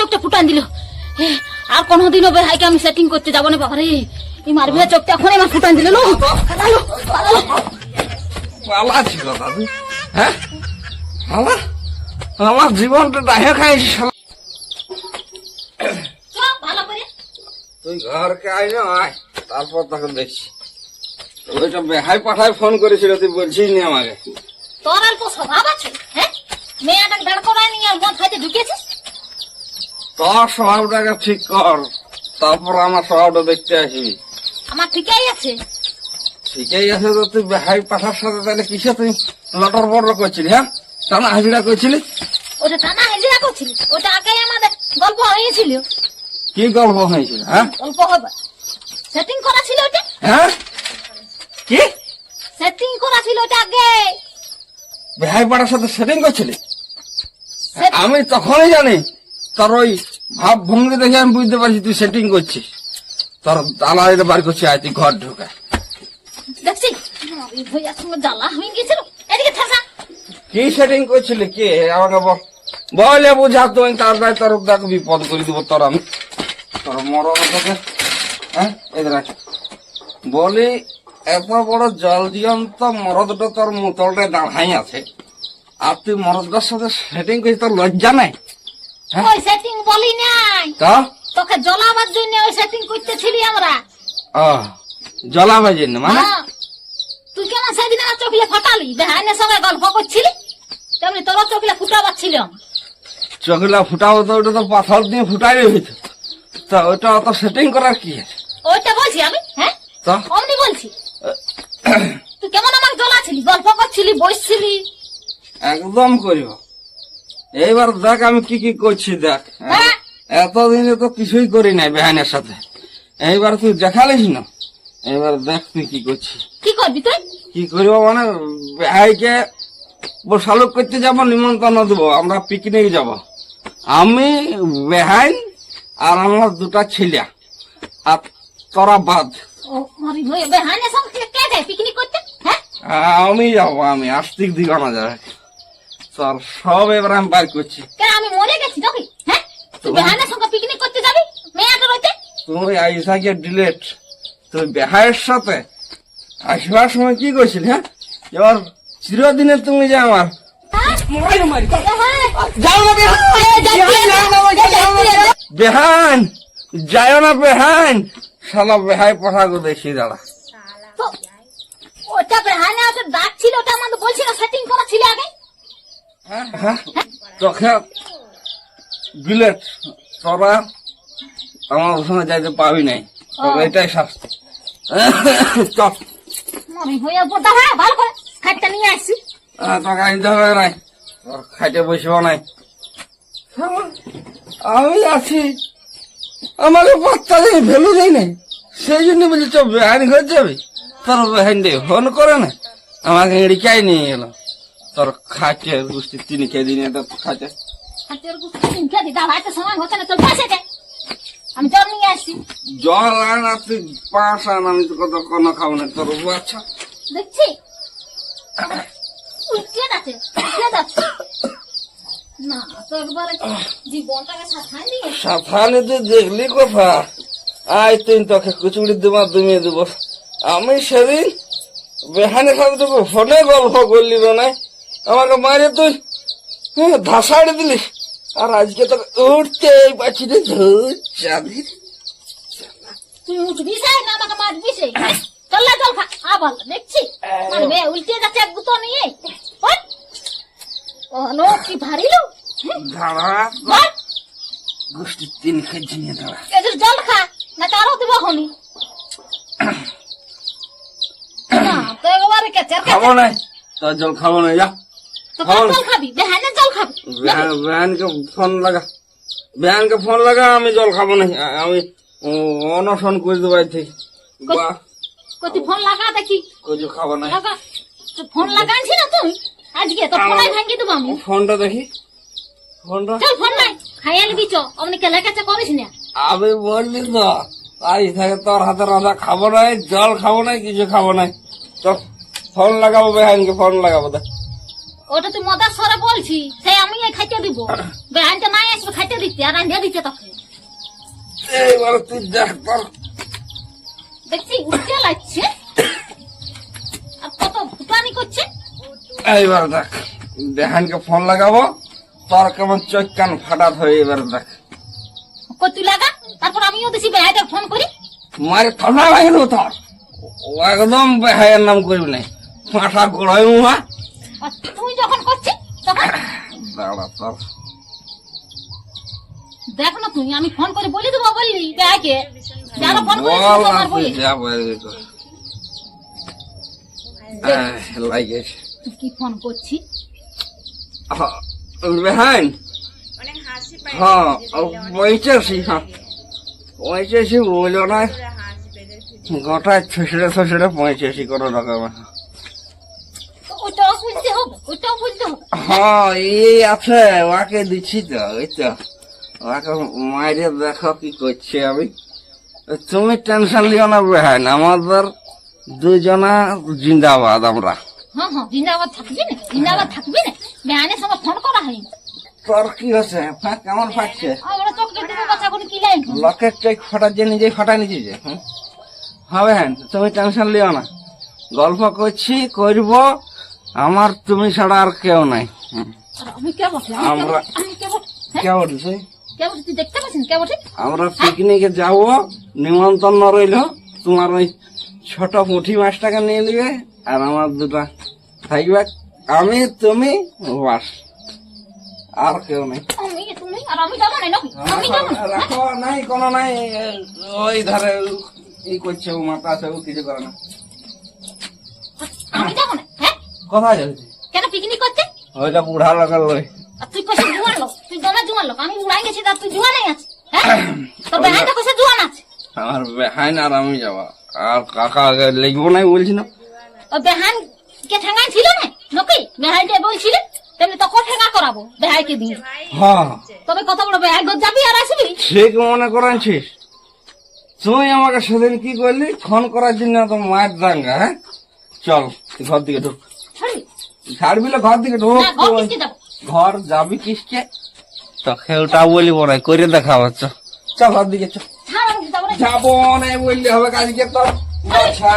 চোখটা ফুটান দিল। আর কোনোদিনও বেহাইকে আমি সেটিং করতে যাব না বাবারে। এই মারবে চোখটা এখন আমার ফুটান দিল লো। ছিল দাদু। হ্যাঁ? আমার আমার জীবনটা খাইছি তুই ঘরকে আয় না আয়। তারপর তখন দেখছি। ওইটা বেহাই পাঠায় ফোন করেছিল তুই বলছিস নি আমাকে। তোর অল্প স্বভাব আছে? হ্যাঁ? মেয়েটা দাঁড় করায় নিয়ে আর মদ খাইতে ঢুকেছিস তোর স্বভাবটাকে ঠিক কর তারপর আমার স্বভাবটা দেখতে আসবি। আমার ঠিকই আছে। ঠিকই আছে তো তুই বেহাই পাঠার সাথে তাহলে কিসে তুই লটর বড় করছিলি হ্যাঁ? টানা হাজিরা করছিলি? ওটা টানা হেজিরা করছিলি? ওটা আগে আমাদের গল্প হয়েছিল। কি গল্প হয়েছিল হ্যাঁ? গল্প হবে। সেটিং করা ছিল ওটা? হ্যাঁ? কি? সেটিং করা ছিল ওটা আগে। বেহাই পাড়ার সাথে সেটিং করছিলি? আমি তখনই জানি তোর ওই ভাব ভঙ্গি দেখে আমি বুঝতে পারছি তুই সেটিং করছিস। তোর দালালিতে বার করছি আয় তুই ঘর ঢুকে। দেখছি ভইয়ার সঙ্গে জ্বালা হয়ে গেছিল এদিকে থাকা কি সেটিং করছিলি? কে? আমাকে বল। বলে বুঝা তুই তাড়াতাড়ি তোর দেখ বিপদ করে দিব তোর আমি। তোর মরণ তোকে হ্যাঁ? এদের বলি এত বড় জল দিয়ন্ত মরদটা তোর মুতলটা দাঁড়াই আছে। আর তুই মরদটার সাথে সেটিং করিস তোর লজ্জা নাই? ওই সেটিং বলি নাই। তো তোকে জ্বলাবার জন্য ওই সেটিং করতেছিলি আমরা। ও জলাবে জন্য মানে? হ্যাঁ। তুই কেমন সেদিন আমার চোখলে ফাটালি? বেহাইনের সঙ্গে গল্প করছিলি? তেমনি তোর চোখলে ফুটাবার ছিল চকলা ফুটাবো তো ওটা তো পাথর দিয়ে ফুটাই হইতো। তা ওটা অত সেটিং করার কি ওইটা বলছি আমি হ্যাঁ? তো? অমনি বলছি। তুই কেমন আমাকে জ্বলাছিলি? গল্প করছিলি বসছিলি? একদম করিব। এইবার দেখ আমি কি কি করছি দেখ। হ্যাঁ। এতদিনে তো কিছুই করি নাই বেহানের সাথে। এইবার তুই দেখালিস না? এবার দেখ তুই কি করছিস কি করবি তুই? কি করিব মানে বেহাইকে বসালুক করতে যাব নিমন্ত্রণ দেবো আমরা পিকনিক যাব। আমি বেহাইন আর আমার দুটা ছেলে আর তোরা বাদ। যায় হ্যাঁ? আমি যাব আমি আস্তিক দিগানা যাবে তোর সব এবার আমি বার করছি। কেন আমি মরে গেছি নাকি? হ্যাঁ? তুই সঙ্গে পিকনিক করতে যাবি? মেয়েটা রইতে তুমি আইসাকে ডিলেট তুমি বেহায়ের সাথে আসবার সময় কি করছিলে হ্যাঁ? এবার চিরদিনে তুমি যে আমার বেহান যায় না বেহান। শালা বেহাই পাঠাগো দেখি দাঁড়া। ওটা বেহাইনে ওটা ডাক ছিল ওটা আমাদের বলছিল সেটিং করা ছিল আগে? হ্যাঁ? তোকে ডিলেট তোরা আমার ওখানে যাইতে পাবি নাই। তবে এটাই শাস্তি। চল। হয়ে হ্যাঁ ভালো করে। নিয়ে আনতে হবে নাই তোর খাইতে বসব নাই। আমি আছি। আমাকে বাচ্চা দিয়ে ভ্যালু দেয় নাই। সেই জন্য বলছি চ বেহান ঘর যাবে? তোর বেহান দিয়ে ফোন করে না। আমাকে এড়িকাই নিয়ে গেল তোর খাইতে বুঝতে তিনি কে দিনে তো খাইতে হাতের গুষ্টি তিনটা দি দাও হাতে সময় হচ্ছে না তোর পাশে দে। আমি জল নিয়ে আসছি। জল আন আর তুই পাঁচ আন আমি তো কত কোনো খাব না তোর বাচ্চা দেখছি? উল্টে যাচ্ছে উল্টে যাচ্ছে না জীবনটাকে তুই দেখলি কথা? আয় তুই তোকে কুচুড়ি দেবা তুমি দেবো। আমি সেদিন বেহানের সাথে তোকে ফোনে গল্প করলি না আমাকে মারে তুই। ধাসাড়ি দিলি। আর আজকে তো উঠতে পাচ্ছি রে ধুর চাঁদি তুই উঠবি সাই না আমাকে মারবি সেই চল না জল খা। আবার দেখছি। মারবে উল্টে যাচ্ছে এক গুতো নিয়ে। ওই ও নো কি ভারী লো দাঁড়া। বল। গোষ্ঠী তিন খেয়ে নিয়ে দাঁড়া। এদের জল খা না কারও দিব হনি। তো একবারে কেচার খাব নাই। তোর জল খাব না যা। তো কার জল খাবি? বেহানের জল খাবি? বেহানকে ফোন লাগা বেহানকে ফোন লাগা আমি জল খাব না আমি অনশন করে দেবো কতি ফোন লাগা দেখি। কিছু খাব না। ফোন লাগাইছি না তুই? আজকে তো ফোনাই ভাঙি দেবো আমি। ফোনটা দেখি। ফোনটা? চল ফোন নাই খাইয়াল বিচ অমনি কেলে কাছে করিস না। আমি বললি তো থেকে তোর হাতে রাঁধা খাব নাই জল খাব নাই কিছু খাব নাই। তো ফোন লাগাবো বেহানকে ফোন লাগাবো দে ওটা তুই মদার সরে বলছি সে আমি এই খাইতে দিব। বেহানটা নাই আসবে খাইতে দিতে আর রান্ধিয়া দিতে তোকে। এইবার তুই দেখ তোর। দেখছি উঠতে লাগছে। আর কত ফুটানি করছে। এইবার দেখ দেহানকে ফোন লাগাবো তোর কেমন চোখ কান ফাটাত হয়ে এবার দেখ। তুই লাগা? তারপর আমিও দিছি বেহাইটা ফোন করি। মারে ঠান্ডা লাগে না তোর। একদম বেহায়ের নাম করবি না মাথা গোড়ায় মুহা আর তুই যখন করছিস তখন দাঁড়া তোর দেখ না তুই আমি ফোন করে বলে দেবো বললি? যেন ফোন বলি যা কর। তুই কি ফোন হ্যাঁ হ্যাঁ। বলল না। গোটায় ছুসড়ে ছুসড়ে কোনো রকমের তো ওইটাও বুঝতে হবে ওইটাও বুঝতে হবে হ্যাঁ এই আছে ওকে দিচ্ছি তো ওই তো ওকে মাইরে দেখো কি করছে আমি তুমি টেনশন লিও না বেহাইন আমাদের দুজনা জিন্দাবাদ আমরা তোর কি হচ্ছে কেমন চেক ফাটার যে হবে তুমি টেনশন লিও না গল্প করছি করব আমার তুমি ছাড়া আর কেউ নাই। হুম। কে আমরা- বসে আমরা পিকনিকে যাব নিমন্ত্রণ রইল তোমার ওই ছোট পুঁঠি মাছটাকে নিয়ে নিবে আর আমার দুটা থাকবে। আমি তুমি বাস। আর কেউ নেই। যাব যাব রাখো নাই কোনো নাই ওই ধারে ই করছে ও মাথা আছে কিছু করে না। যাব হ্যাঁ? কোথায় যাচ্ছে কেন পিকনিক ওইটা বুড়া লাগাল লই। তুই কইছে জুয়ান লোক তুই জমা জুয়ান লোক আমি উড়াই গেছি তার তুই জুয়ান আছে হ্যাঁ? তোর বেহানটা কইছে জুয়ান আছে। আমার বেহাইন আর আমি যাবা। আর কাকা আগে লিখব নাই বলছি না। ও বেহান কে ঠেঙ্গাই ছিল না? নকি? বেহাই যে বলছিল? তেমনি তোকে ঠেঙ্গা করাবো বেহাইকে দিয়ে। হ্যাঁ। তবে কত বড় বেহাই গো যাবি আর আসবি? ঠিক মনে করেছিস তুই আমাকে সেদিন কি করলি? ফোন করার জন্য তো মায়ের দাঙ্গা হ্যাঁ? চল ঘর দিকে ঢুক। ছাড়বি ঘর দিকে ঢুক। ঘর যাব কিসকে তোকে ওটা বলি বড় করে দেখা হচ্ছে। চ ঘর দিকে চ। ছাড় না। বললে হবে কালকে তো।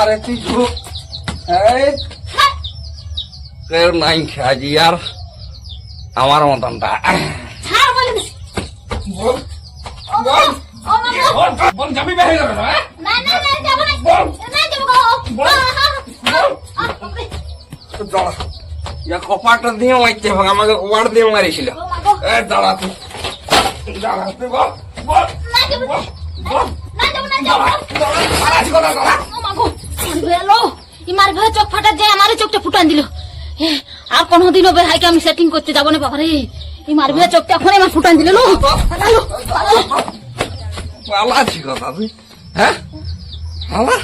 আরে তুই ঢুক। এই কেউ নাই খাজি আর আমার মতনটা। ছাড় বলে দিছি। বল বল। ও মা গো। বল বল যাবি বেরিয়ে যাবে না? না না না না। বল। না যাব গো। বল। আহ, আহ, বল। ইয়া কপাটা দিয়ে মারতে হবে আমাকে কপাট দিয়ে মারিছিল এ দাঁড়া তুই দাঁড়া তুই বল বল। বল আমার। ইমার ভয়ে চোখ ফাটা যায় আমারও চোখটা ফুটান দিল আর কোনোদিনও বেহাইকে আমি সেটিং করতে যাব না বাবারে ইমার ভয়ে চোখটা এখন আমার ফুটান দিল পালালো। কথা তুই হ্যাঁ আমার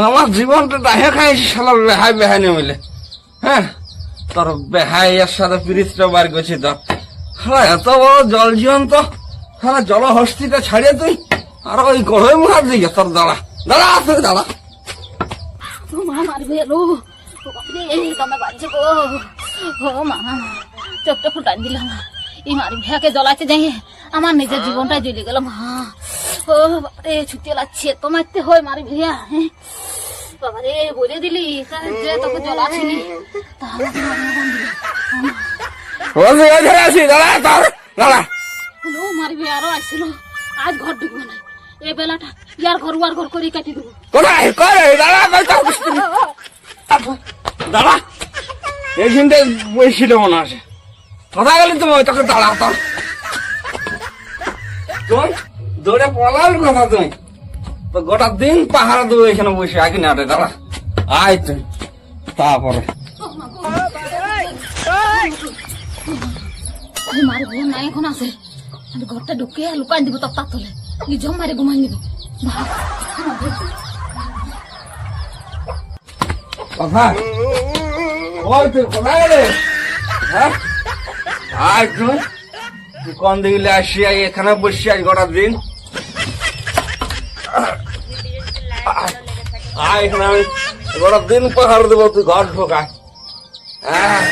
আমার জীবনটা ডাহে খাইছি শালা বেহাই বেহাই নিয়ে মিলে হ্যাঁ তোর বেহাইয়ের সাথে পিরিতটা বার করছি তোর হ্যাঁ এত বড় জল জীবন তো। হ্যাঁ জল হস্তিটা ছাড়িয়ে তুই আর ওই গড়ে মুখার দিকে, তোর দাঁড়া। দাঁড়া, তুই দাঁড়া। মা ও বাপরে দমে বাজছে গো। ও মা চোখটা ফুটান দিলাম। ইমার ভেয়াকে জ্বলাতে যাই। আমার নিজের জীবনটাই জ্বলে গেল মা। ও বাবারে ছুটে লাগছে। তো মারতে হয় মারি ভিয়া বাবারে বলে দিলি যে তোকে তাহলে তো মারবি আরও আসছিল আজ ঘর ঢুকবো না। এই বেলাটা ইয়ার ঘর ওয়ার ঘর করে কাটি দেবো। কোথায়? করে দাঁড়া দাঁড়া। এই বসছিল মনে আছে কথা গেলি তুমি ওই তোকে দাঁড়া তোর দৌড়ে পলাল কথা তুই। তো গোটা দিন পাহাড়া দেবো এখানে বসে আগে না রে দাঁড়া। আয় তুই। তারপরে। আমি মারবো না এখন আছে। আমি ঘরটা ঢুকে লুকাই দিব তক্তা তলে নিজ মারে ঘুমাই নিব। কথা? ওই তুই কোথায় গেলে হ্যাঁ? তুই। তুই কোন দিকে আসি এখানে বসি আজ গোটা দিন? আয় এখানে আমি গোটা দিন পাহাড় দেবো তুই ঘর ঢোকায় হ্যাঁ